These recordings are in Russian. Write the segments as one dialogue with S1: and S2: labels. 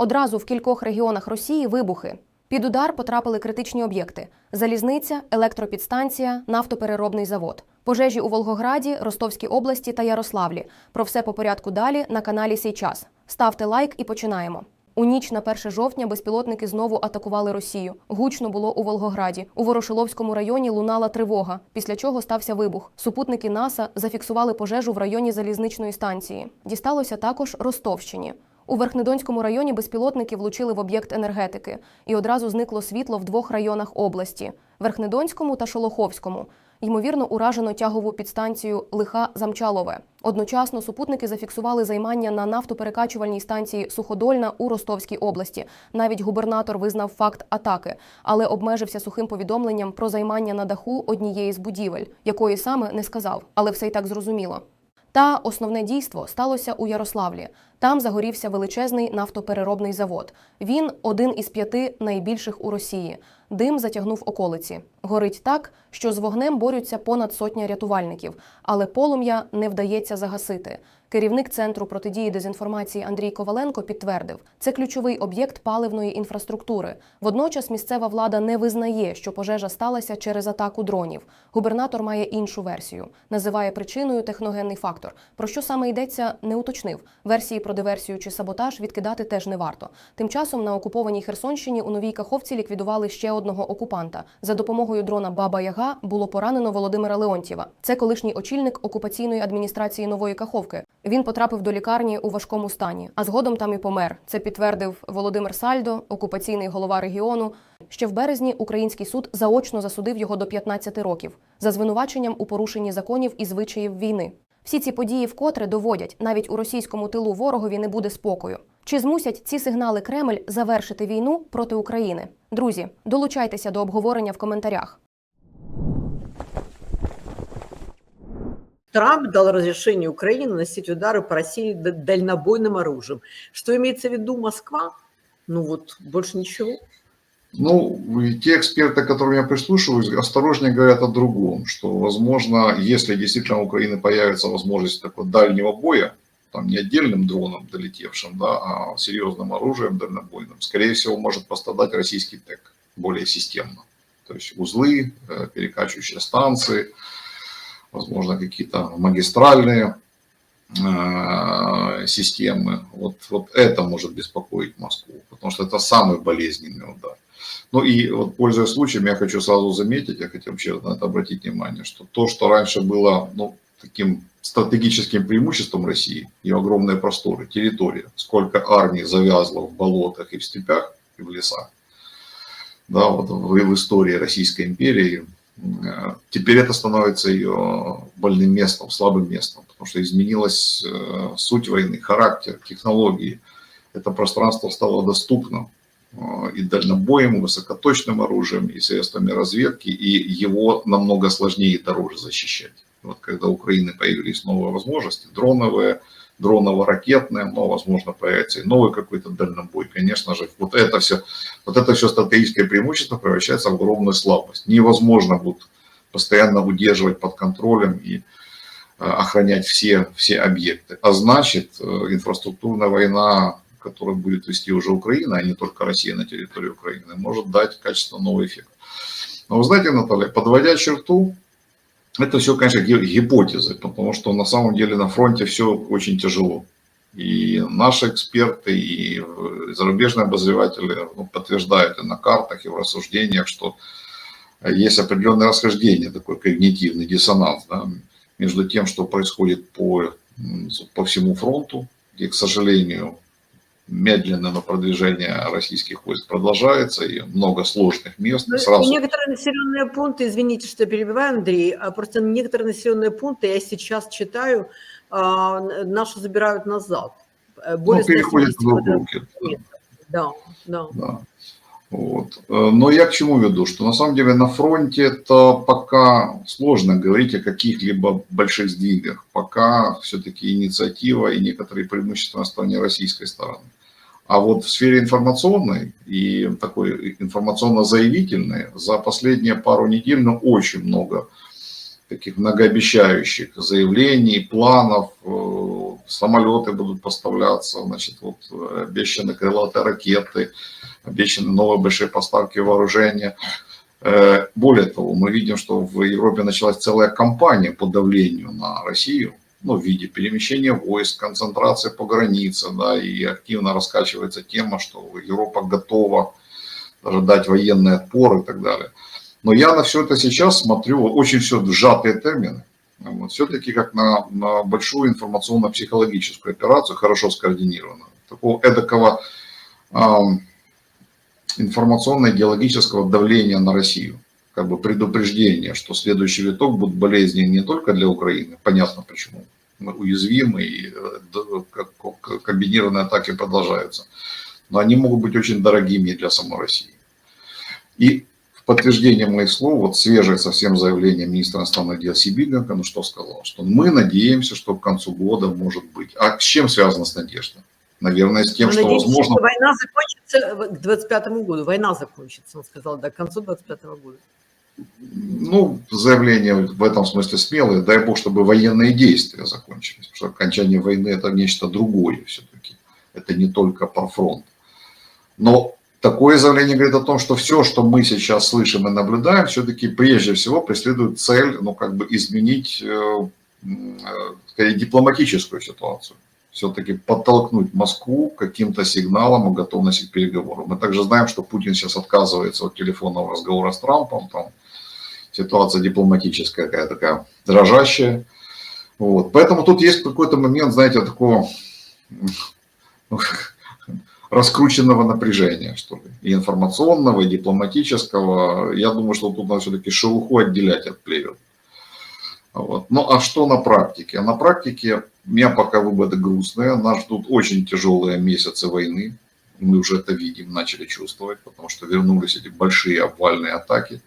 S1: Одразу в кількох регіонах Росії вибухи. Під удар потрапили критичні об'єкти: залізниця, електропідстанція, нафтопереробний завод. Пожежі у Волгограді, Ростовській області та Ярославлі. Про все по порядку далі на каналі Сій час. Ставте лайк і починаємо. У ніч на 1 жовтня безпілотники знову атакували Росію. Гучно було у Волгограді. У Ворошиловському районі лунала тривога, після чого стався вибух. Супутники НАСА зафіксували пожежу в районі залізничної станції. Дісталося також Ростовщині. У Верхнедонському районі безпілотники влучили в об'єкт енергетики, і одразу зникло світло в двох районах області Верхнедонському та Шолоховському. Ймовірно, уражено тягову підстанцію Лиха Замчалове. Одночасно супутники зафіксували займання на нафтоперекачувальній станції Суходольна у Ростовській області. Навіть губернатор визнав факт атаки, але обмежився сухим повідомленням про займання на даху однієї з будівель, якої саме не сказав, але все й так зрозуміло. Та основне дійство сталося у Ярославлі. Там загорівся величезний нафтопереробний завод. Він один із п'яти найбільших у Росії. Дим затягнув околиці. Горить так, що з вогнем борються понад сотня рятувальників, але полум'я не вдається загасити. Керівник центру протидії дезінформації Андрій Коваленко підтвердив, це ключовий об'єкт паливної інфраструктури. Водночас місцева влада не визнає, що пожежа сталася через атаку дронів. Губернатор має іншу версію, називає причиною техногенний фактор. Про що саме йдеться, не уточнив. Версії про диверсію чи саботаж відкидати теж не варто. Тим часом на окупованій Херсонщині у новій Каховці ліквідували ще одного окупанта. За допомогою дрона Баба Яга було поранено Володимира Леонтьєва. Це колишній очільник окупаційної адміністрації нової Каховки. Він потрапив до лікарні у важкому стані, а згодом там і помер. Це підтвердив Володимир Сальдо, окупаційний голова регіону. Ще в березні український суд заочно засудив його до 15 років за звинуваченням у порушенні законів і звичаїв війни. Всі ці події вкотре доводять, навіть у російському тилу ворогові не буде спокою. Чи змусять ці сигнали Кремль завершити війну проти України? Друзі, долучайтеся до обговорення в коментарях.
S2: Трамп дал разрешение Украине наносить удары по России дальнобойным оружием. Что имеется в виду Москва? Ну вот, больше ничего.
S3: Ну, и те эксперты, к которым я прислушиваюсь, осторожнее говорят о другом, что, возможно, если действительно у Украины появится возможность такого дальнего боя, там не отдельным дроном долетевшим, да, а серьезным оружием дальнобойным, скорее всего, может пострадать российский ТЭК более системно. То есть узлы, э, перекачивающие станции, возможно, какие-то магистральные э, системы. Вот, вот это может беспокоить Москву, потому что это самый болезненный удар. Ну и вот, пользуясь случаем, я хочу сразу заметить, я хотел вообще на это обратить внимание, что то, что раньше было ну, таким стратегическим преимуществом России, ее огромные просторы, территория, сколько армий завязло в болотах и в степях, и в лесах, да, вот в, в истории Российской империи, э, теперь это становится ее больным местом, слабым местом, потому что изменилась э, суть войны, характер, технологии. Это пространство стало доступным и дальнобоем, и высокоточным оружием, и средствами разведки, и его намного сложнее и дороже защищать. Вот когда у Украины появились новые возможности, дроновые, дроново-ракетные, но, возможно, появится и новый какой-то дальнобой, конечно же, вот это все, вот это все стратегическое преимущество превращается в огромную слабость. Невозможно будет постоянно удерживать под контролем и э, охранять все, все объекты. А значит, э, инфраструктурная война, которую будет вести уже Украина, а не только Россия на территории Украины, может дать качественно новый эффект. Но вы знаете, Наталья, подводя черту, это все, конечно, ги- гипотезы, потому что на самом деле на фронте все очень тяжело. И наши эксперты, и э, зарубежные обозреватели ну, подтверждают и на картах, и в рассуждениях, что есть определенное расхождение, такой когнитивный диссонанс да, между тем, что происходит по, по всему фронту, и, к сожалению, медленное но продвижение российских войск продолжается, и много сложных мест.
S2: Ну,
S3: Сразу
S2: некоторые населенные пункты, извините, что перебиваю, Андрей, а просто некоторые населенные пункты, я сейчас читаю, а, наши забирают назад. Э, Более
S3: ну, переходит в
S2: 170
S3: другую
S2: квадратных
S3: руки.
S2: метров. Да, да.
S3: Да. Вот. Э, Но я к чему веду? Что на самом деле на фронте это пока сложно говорить о каких-либо больших сдвигах. Пока все-таки инициатива и некоторые преимущества на стороне российской стороны. А вот в сфере информационной и такой информационно-заявительной за последние пару недель ну, очень много таких многообещающих заявлений, планов, э, самолеты будут поставляться, значит, вот э, обещаны крылатые ракеты, обещаны новые большие поставки вооружения. Э, Более того, мы видим, что в Европе началась целая кампания по давлению на Россию, ну, в виде перемещения войск, концентрации по границе, да, и активно раскачивается тема, что Европа готова даже дать военный отпор и так далее. Но я на все это сейчас смотрю, очень все сжатые термины, вот, все-таки как на, на большую информационно-психологическую операцию, хорошо скоординированную. Такого эдакого ам, информационно-идеологического давления на Россию. Как бы предупреждение, что следующий виток будет болезнен не только для Украины, понятно почему. Мы уязвимы и э, комбинированные атаки продолжаются. Но они могут быть очень дорогими для самой России. И в подтверждение моих слов, вот свежее совсем заявление министра иностранных дел Сибиганка, ну что сказал, что мы надеемся, что к концу года может быть. А с чем связана с надеждой? Наверное, с тем, что
S2: надеемся,
S3: возможно...
S2: что война закончится в- к 25 году. Война закончится, он сказал, да, к концу 25 года.
S3: Ну, заявление в этом смысле смелое. Дай бог, чтобы военные действия закончились. Потому что окончание войны это нечто другое все-таки. Это не только про фронт. Но такое заявление говорит о том, что все, что мы сейчас слышим и наблюдаем, все-таки прежде всего преследует цель, ну, как бы изменить, э, э, скорее, дипломатическую ситуацию. Все-таки подтолкнуть Москву каким-то сигналам о готовности к переговорам. Мы также знаем, что Путин сейчас отказывается от телефонного разговора с Трампом, там ситуация дипломатическая какая такая дрожащая. Вот. Поэтому тут есть какой-то момент, знаете, такого ну, раскрученного напряжения, что ли, и информационного, и дипломатического. Я думаю, что тут надо все-таки шелуху отделять от плевел. Вот. Ну а что на практике? На практике меня пока выводы грустные. Нас ждут очень тяжелые месяцы войны. Мы уже это видим, начали чувствовать, потому что вернулись эти большие обвальные атаки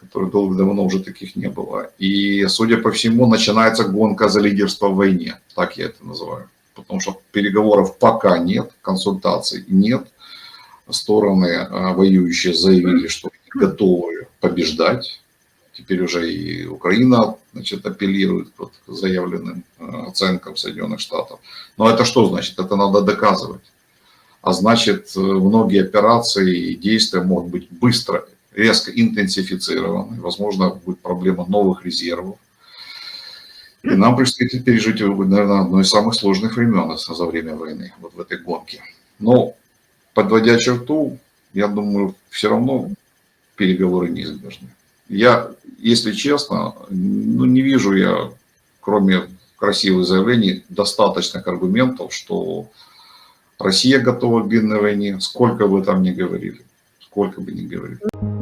S3: которых долго давно уже таких не было. И, судя по всему, начинается гонка за лидерство в войне, так я это называю. Потому что переговоров пока нет, консультаций нет. Стороны э, воюющие заявили, что готовы побеждать. Теперь уже и Украина значит, апеллирует к заявленным э, оценкам Соединенных Штатов. Но это что значит? Это надо доказывать. А значит, э, многие операции и действия могут быть быстро резко интенсифицированы, возможно, будет проблема новых резервов. И нам предстоит пережить, наверное, одно из самых сложных времен за время войны, вот в этой гонке. Но, подводя черту, я думаю, все равно переговоры неизбежны. Я, если честно, ну, не вижу я, кроме красивых заявлений, достаточных аргументов, что Россия готова к длинной войне, сколько бы там ни говорили, сколько бы ни говорили.